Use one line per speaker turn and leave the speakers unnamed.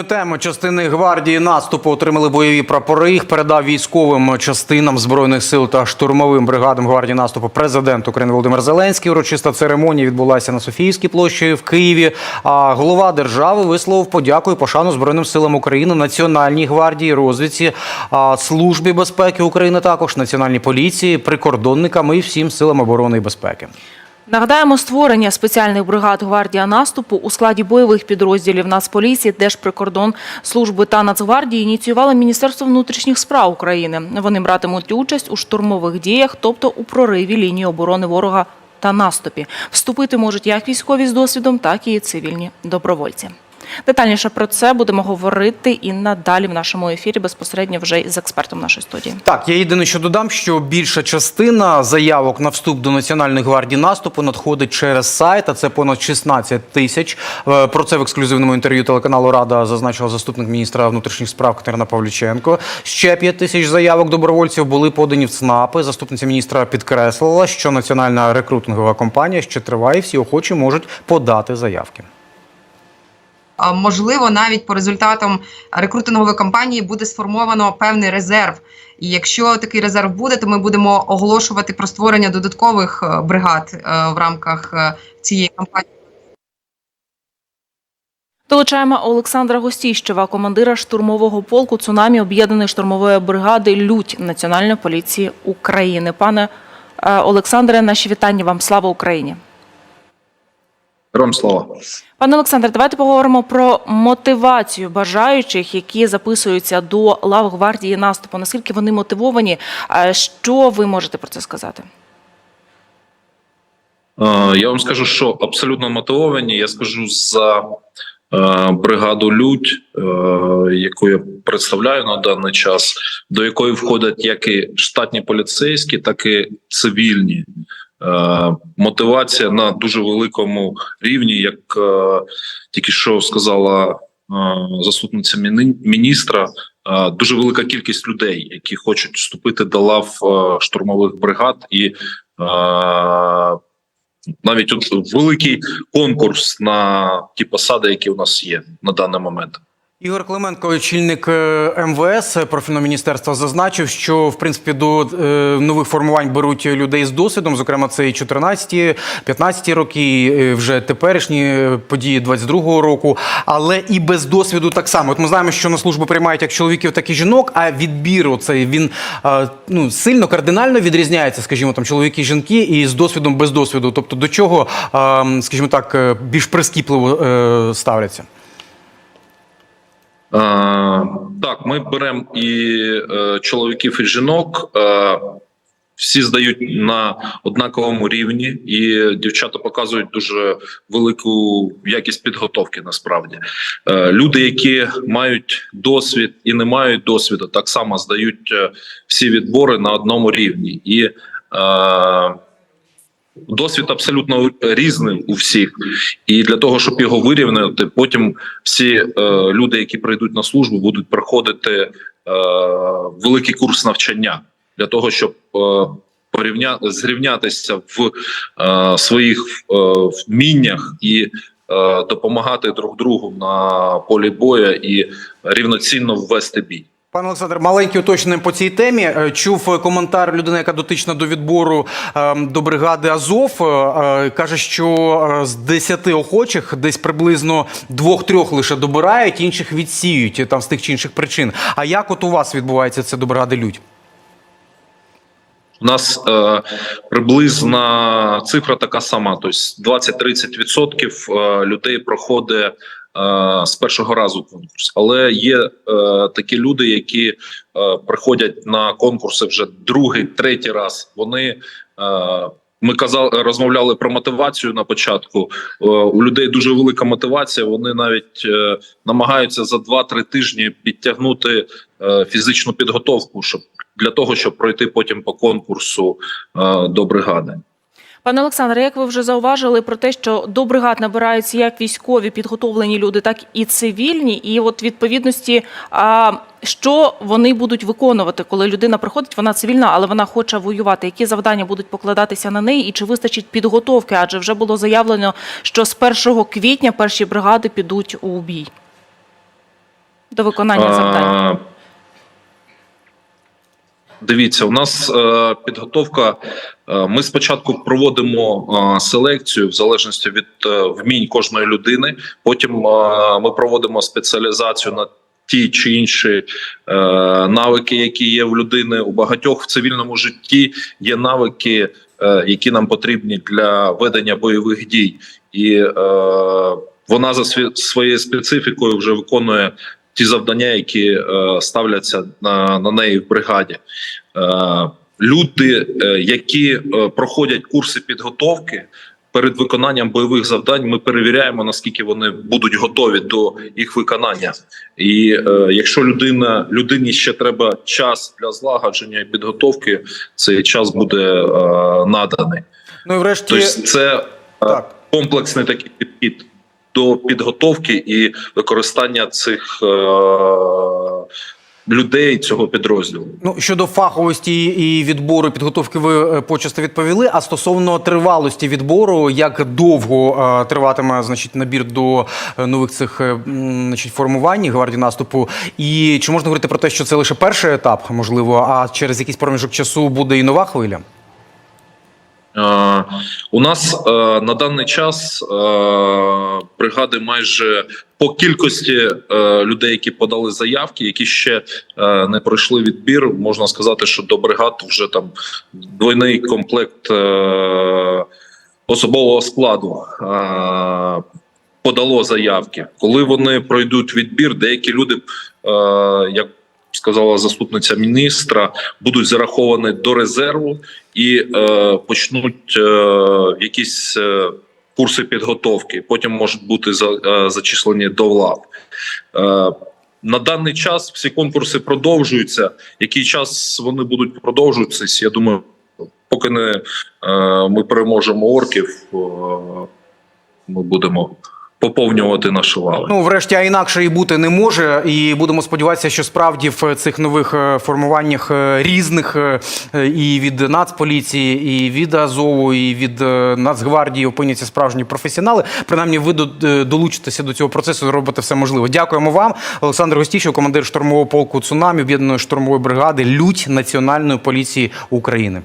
наступною темою частини гвардії наступу отримали бойові прапори. Їх передав військовим частинам збройних сил та штурмовим бригадам гвардії наступу президент України Володимир Зеленський. Урочиста церемонія відбулася на Софіївській площі в Києві. А голова держави висловив подяку і пошану збройним силам України, Національній гвардії, розвідці, службі безпеки України, також національній поліції, прикордонникам і всім силам оборони і безпеки.
Нагадаємо, створення спеціальних бригад гвардія наступу у складі бойових підрозділів Нацполіції, Держприкордон служби та Нацгвардії ініціювало Міністерство внутрішніх справ України. Вони братимуть участь у штурмових діях, тобто у прориві лінії оборони ворога та наступі. Вступити можуть як військові з досвідом, так і цивільні добровольці. Детальніше про це будемо говорити і надалі в нашому ефірі безпосередньо вже з експертом нашої студії.
Так, я єдине, що додам, що більша частина заявок на вступ до Національної гвардії наступу надходить через сайт, а це понад 16 тисяч. Е, Про це в ексклюзивному інтерв'ю телеканалу Рада зазначила заступник міністра внутрішніх справ Катерина Павліченко. Ще 5 тисяч заявок добровольців були подані в ЦНАПи. Заступниця міністра підкреслила, що національна рекрутингова кампанія ще триває. і Всі охочі можуть подати заявки.
Можливо, навіть по результатам рекрутингової кампанії буде сформовано певний резерв. І якщо такий резерв буде, то ми будемо оголошувати про створення додаткових е, бригад е, в рамках е, цієї кампанії.
Долучаємо Олександра Гостіщева, командира штурмового полку цунамі об'єднаної штурмової бригади Лють Національної поліції України. Пане Олександре, наші вітання вам. Слава Україні.
Героям слава.
Пане Олександре, давайте поговоримо про мотивацію бажаючих, які записуються до лав гвардії наступу. Наскільки вони мотивовані? Що ви можете про це сказати?
Е, Я вам скажу, що абсолютно мотивовані. Я скажу за е, бригаду Людь, е, яку я представляю на даний час, до якої входять як і штатні поліцейські, так і цивільні. Е, Мотивація на дуже великому рівні, як е, тільки що сказала е, заступниця міністра. Дуже велика кількість людей, які хочуть вступити до лав штурмових бригад, і навіть от великий конкурс на ті посади, які у нас є на даний момент.
Ігор Клименко, очільник е, МВС профільного міністерства, зазначив, що в принципі до е, нових формувань беруть людей з досвідом. Зокрема, це і 14, 15 роки, е, вже теперішні події 22-го року. Але і без досвіду так само. От ми знаємо, що на службу приймають як чоловіків, так і жінок. А відбір оцей він ну сильно кардинально відрізняється, скажімо, там чоловіки, жінки, і з досвідом без досвіду. Тобто до чого, е, скажімо так, більш прискіпливо ставляться.
Е, так, ми беремо і е, чоловіків, і жінок. Е, всі здають на однаковому рівні, і дівчата показують дуже велику якість підготовки. Насправді люди, які мають досвід і не мають досвіду, так само здають всі відбори на одному рівні. І досвід абсолютно різний у всіх. І для того, щоб його вирівняти, потім всі е, люди, які прийдуть на службу, будуть проходити е, великий курс навчання для того, щоб е, порівня зрівнятися в е, своїх е, вміннях і е, допомагати друг другу на полі бою і рівноцінно ввести бій.
Пане Олександр, маленький уточнення по цій темі. Е, Чув коментар людини, яка дотична до відбору е, до бригади Азов. Е, е, Каже, що з 10 охочих десь приблизно двох-трьох лише добирають, інших відсіють там з тих чи інших причин. А як от у вас відбувається це до бригади Людь?
У нас е, приблизна цифра така сама. Тобто 20-30% е, людей проходить з першого разу конкурс. Але є е, такі люди, які е, приходять на конкурси вже другий, третій раз. Вони е, ми казали, розмовляли про мотивацію на початку. Е, у людей дуже велика мотивація. Вони навіть е, намагаються за 2-3 тижні підтягнути е, фізичну підготовку, щоб для того, щоб пройти потім по конкурсу е, до бригади.
Пане Олександре, як ви вже зауважили про те, що до бригад набираються як військові підготовлені люди, так і цивільні, і от відповідності, а що вони будуть виконувати, коли людина приходить, вона цивільна, але вона хоче воювати. Які завдання будуть покладатися на неї, і чи вистачить підготовки? Адже вже було заявлено, що з 1 квітня перші бригади підуть у бій. до виконання завдань?
Дивіться, у нас е, підготовка. Е, ми спочатку проводимо е, селекцію в залежності від е, вмінь кожної людини. Потім е, ми проводимо спеціалізацію на ті чи інші е, навики, які є в людини. У багатьох в цивільному житті є навики, е, які нам потрібні для ведення бойових дій, і е, вона за своєю специфікою вже виконує ті завдання, які е, ставляться на, на неї в бригаді. Е, люди, е, які е, проходять курси підготовки. Перед виконанням бойових завдань ми перевіряємо наскільки вони будуть готові до їх виконання. І е, якщо людина людині ще треба час для злагодження і підготовки, цей час буде е, наданий.
Ну і врешті,
Тобто, це е,
так.
комплексний такий підхід до підготовки і використання цих е, людей цього підрозділу.
Ну, щодо фаховості і відбору підготовки, ви е, почасти відповіли. А стосовно тривалості відбору, як довго е, триватиме значить набір до нових цих значить, формувань гвардії наступу, і чи можна говорити про те, що це лише перший етап, можливо, а через якийсь проміжок часу буде і нова хвиля?
Е, у нас е, на даний час е, бригади майже по кількості людей, які подали заявки, які ще не пройшли відбір. Можна сказати, що до бригад вже там двойний комплект особового складу. Подало заявки, коли вони пройдуть відбір, деякі люди, як сказала заступниця міністра, будуть зараховані до резерву і е, почнуть е, якісь е, курси підготовки. Потім можуть бути за, е, зачислені до лав. Е, на даний час всі конкурси продовжуються. Який час вони будуть продовжуватися? Я думаю, поки не е, ми переможемо орків, е, ми будемо поповнювати наші лави.
Ну, врешті, а інакше і бути не може. І будемо сподіватися, що справді в цих нових е, формуваннях е, різних е, і від Нацполіції, і від Азову, і від Нацгвардії опиняться справжні професіонали. Принаймні, ви до- долучитеся до цього процесу, зробите все можливе. Дякуємо вам, Олександр Гостішев, командир штурмового полку Цунамі, об'єднаної штурмової бригади Лють Національної поліції України.